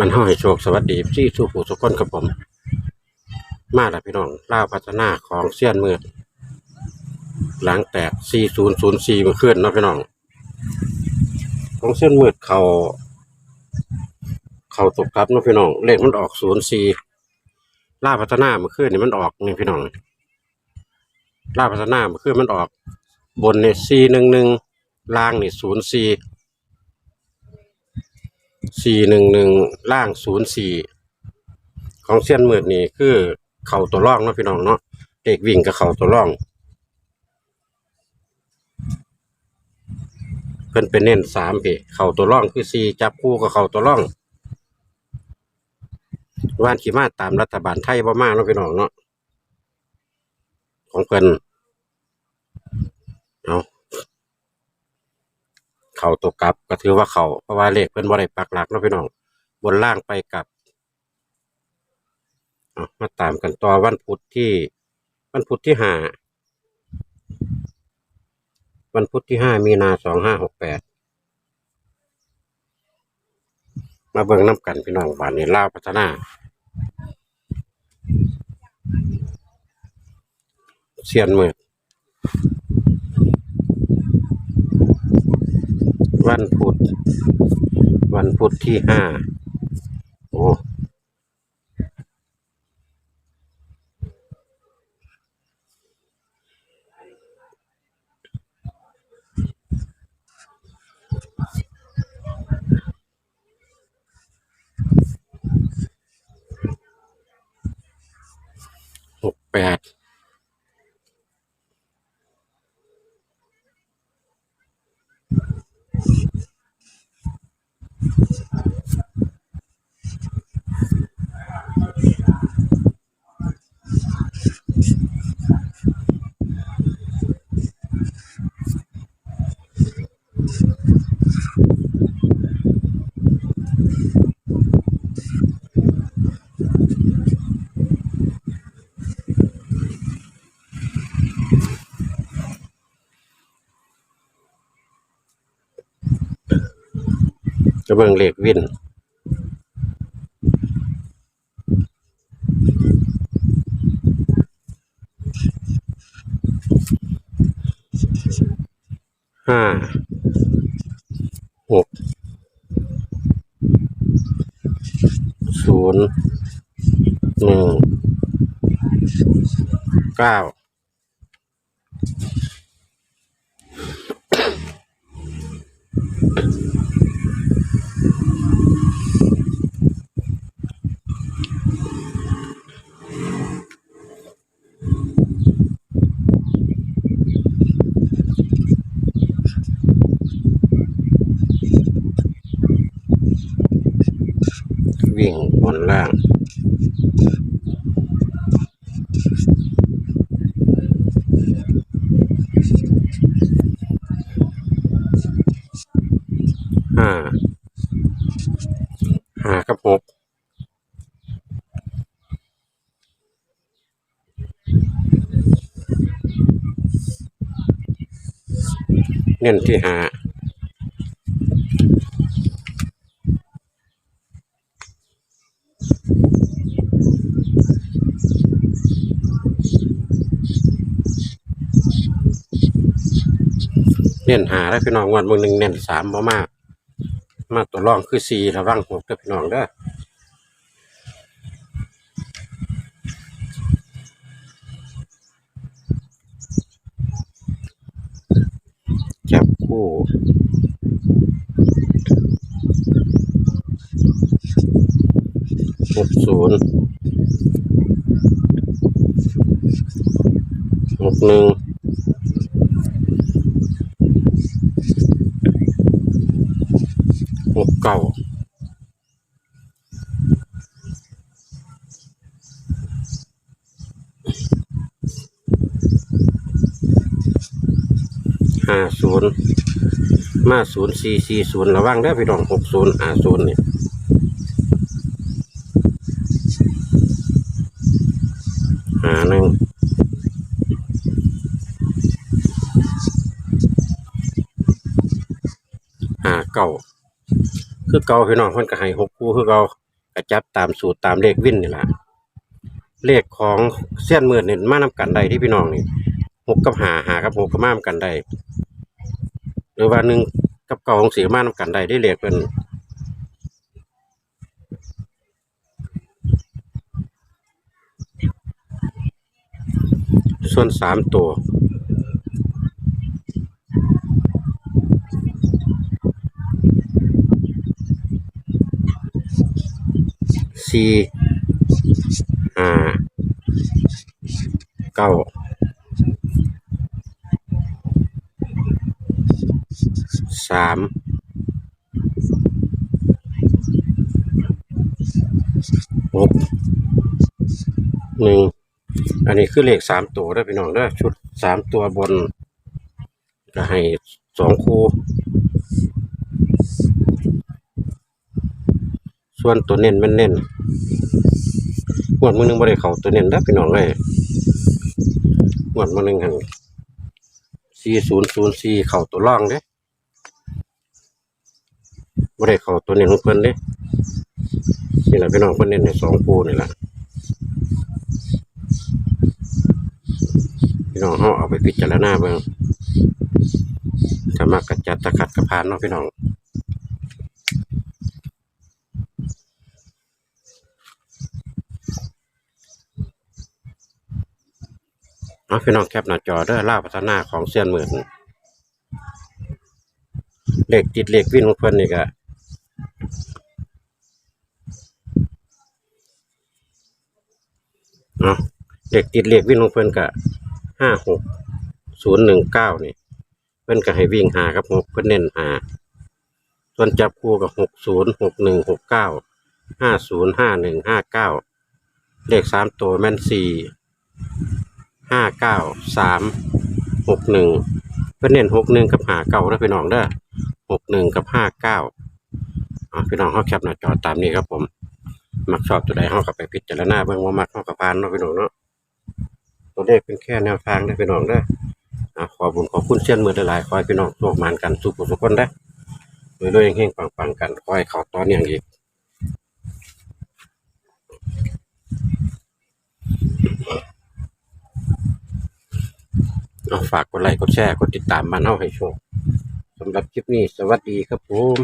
มันห้อยโชคสวัสดีที่ทุกผู้ทุกคนครับผม มาแล้วพี่น้องล่าวพัฒนาของเสี้ยนมืดหลังแตก 4004เมื่อคืนเนาะพี่น้อง ของเส้นมืดเขาเขาตกทับเนาะพี่น้อง เลขมันออก 04ล่าวพัฒนาเมื่อนนี่มันออกนี่พี่น้องล่าวพัฒนาเมื่อนมันออก บนเนี่ย411ล่างนี่04 สี่หนึ่งหนึ่งล่างศูนย์สี่ของเส้ยนมืดนี่คือเข่าตัวร่องเนาะพี่น้องเนาะเด็กวิ่งกับเข่าตัวร่อง เพิ่นเป็นเน้นสามปีเข่าตัวร่องคือสี่จับคู่กับเข่าตัวร่องว่านขี่มาตามรัฐบาลไทยบ่มากเนาะพี่น้องเนาะของเพิ่นเอา เขาตัวกลับ ก็ถือว่าเขาเพราะว่าเลขเพิ่นบ่ได้ปักหลักเนาะพี่น้องบนล่างไปกลับมาตามกันต่อวันพุธที่ วันพุธที่ห้าวันพุธที่ห้ามีนาสองห้าหกแปดมาเบิ่งน้ำกันพี่น้องบ้านนี้ลาพัฒนาเสียนมืด วันพุธวันพุธที่ห้าโอ้หกแปด จะเบิ่งเลขวินห้าหกศูนย์หนึ่งเก้า วิ่งบนล่าง ห้า ห้ากับหกเน้นที่ห้า เน้นหาแล้วพี่น้องวันมึงหนึ่งเน้นสามบ่มากมาตัวรองคือสี่ระวังหกเด้อพี่น้องเด้อจับคู่หกศูนย์หกหนึ่งหก เก้าห้าศูนย์มาศูนย์สี่สี่ศูนย์ระวังเด้พี่น้องหกศูนย์ห้าศูนย์เนี่ยหาหนึ่งหาเก้า คือเก่าพี่น้องเพิ่นก็ให้หกคู่คือเก่ากระจับตามสูตรตามเลขวินนี่แหละเลขของเส้ยนมือเนี่ยมานำกันได้ที่พี่น้องนี่หกกับหาหากับหกก็มานำกันได้หรือว่าหนึ่งกับเก่าของสีมานำกันได้ได้เลขเป็นส่วนสามตัว สี่ห้าเก้าสามหกหนึ่งอันนี้คือเลขสามตัวได้อพี่น้องเด้อชุดสามตัวบน ก็ให้สองคู่ ส่วนตัวเน้นมันเน้นงวดมือนึงบ่ได้เข้าตัวเน้นเด้พี่น้องเอ้ยงวดมือนึงหั่น4004เข้าตัวร่องเด้บ่ได้เข้าตัวเน้นของเพิ่นเด้นี่แหละพี่น้องเพิ่นเน้นให้สองคู่นี่แหละพี่น้องเฮาเอาไปพิจารณาเบิ่งถ้ามักก็จัดตะขัดกระพานเนาะพี่น้อง เอาพี่น้องแคปหน้าจอเด้อล่าพัฒนาของเซียนหมื่นเลขติดเลขวิ่งของเพิ่นนี่ก็เนาะเลขติดเลขวิ่งของเพิ่นก็ห้าหกศูนย์หนึ่งเก้านี่ เพิ่นก็ให้วิ่งหากับหกเพิ่นเน้นหาส่วนจับคู่กับหกศูนย์หกหนึ่งหกเก้าห้าศูนย์ห้าหนึ่งห้าเก้าเลขสามตัวแม่นสี่ ห้าเก้าสามหกหนึ่งเพื่อนเน้นหกหนึ่งกับหาเก้าแล้วพี่น้องเด้อหกหนึ่งกับห้าเก้าอ่าพี่น้องเขาแคปหน้าจอตามนี้ครับผมมักชอบตัวใดเขากับไปพิจารณาเบิ่งว่ามักเขากับพานเนาะพี่น้องเนาะตัวเลขเป็นแค่แนวทางเด้พี่น้องเด้ออ่าขอบุญขอคุณเช่นมือหลายๆขอให้พี่น้องโชคมานกันสุขสุขคนได้อรวยเฮงๆปังๆกันขอให้เขาตอนอย่างอีก เอาฝากกดไลค์กดแชร์กดติดตามมาเน่าให้โชคสำหรับคลิปนี้ สวัสดีครับผม